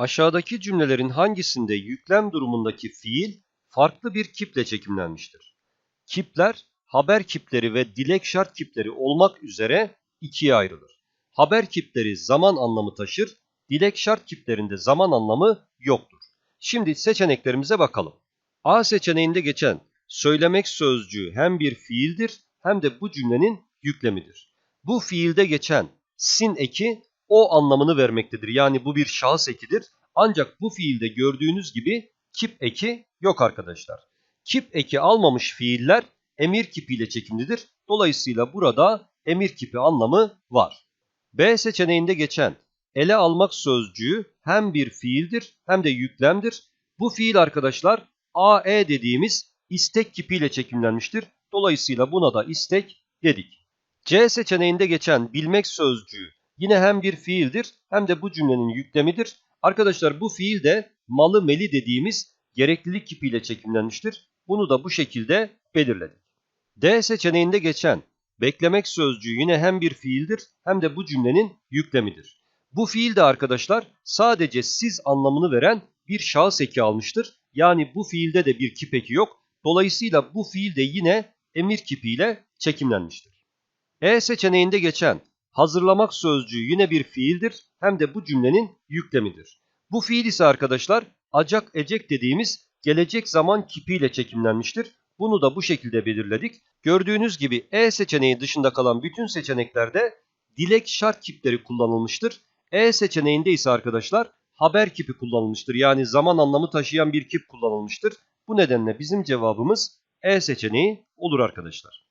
Aşağıdaki cümlelerin hangisinde yüklem durumundaki fiil farklı bir kiple çekimlenmiştir? Kipler, haber kipleri ve dilek şart kipleri olmak üzere ikiye ayrılır. Haber kipleri zaman anlamı taşır, dilek şart kiplerinde zaman anlamı yoktur. Şimdi seçeneklerimize bakalım. A seçeneğinde geçen söylemek sözcüğü hem bir fiildir hem de bu cümlenin yüklemidir. Bu fiilde geçen sin eki o anlamını vermektedir. Yani bu bir şahıs ekidir. Ancak bu fiilde gördüğünüz gibi kip eki yok arkadaşlar. Kip eki almamış fiiller emir kipiyle çekimlidir. Dolayısıyla burada emir kipi anlamı var. B seçeneğinde geçen ele almak sözcüğü hem bir fiildir hem de yüklemdir. Bu fiil arkadaşlar AE dediğimiz istek kipiyle çekimlenmiştir. Dolayısıyla buna da istek dedik. C seçeneğinde geçen bilmek sözcüğü yine hem bir fiildir hem de bu cümlenin yüklemidir. Arkadaşlar bu fiil de malı meli dediğimiz gereklilik kipiyle çekimlenmiştir. Bunu da bu şekilde belirledik. D seçeneğinde geçen beklemek sözcüğü yine hem bir fiildir hem de bu cümlenin yüklemidir. Bu fiil de arkadaşlar sadece siz anlamını veren bir şahıs eki almıştır. Yani bu fiilde de bir kip eki yok. Dolayısıyla bu fiil de yine emir kipiyle çekimlenmiştir. E seçeneğinde geçen hazırlamak sözcüğü yine bir fiildir hem de bu cümlenin yüklemidir. Bu fiil ise arkadaşlar acak ecek dediğimiz gelecek zaman kipiyle çekimlenmiştir. Bunu da bu şekilde belirledik. Gördüğünüz gibi E seçeneği dışında kalan bütün seçeneklerde dilek şart kipleri kullanılmıştır. E seçeneğinde ise arkadaşlar haber kipi kullanılmıştır. Yani zaman anlamı taşıyan bir kip kullanılmıştır. Bu nedenle bizim cevabımız E seçeneği olur arkadaşlar.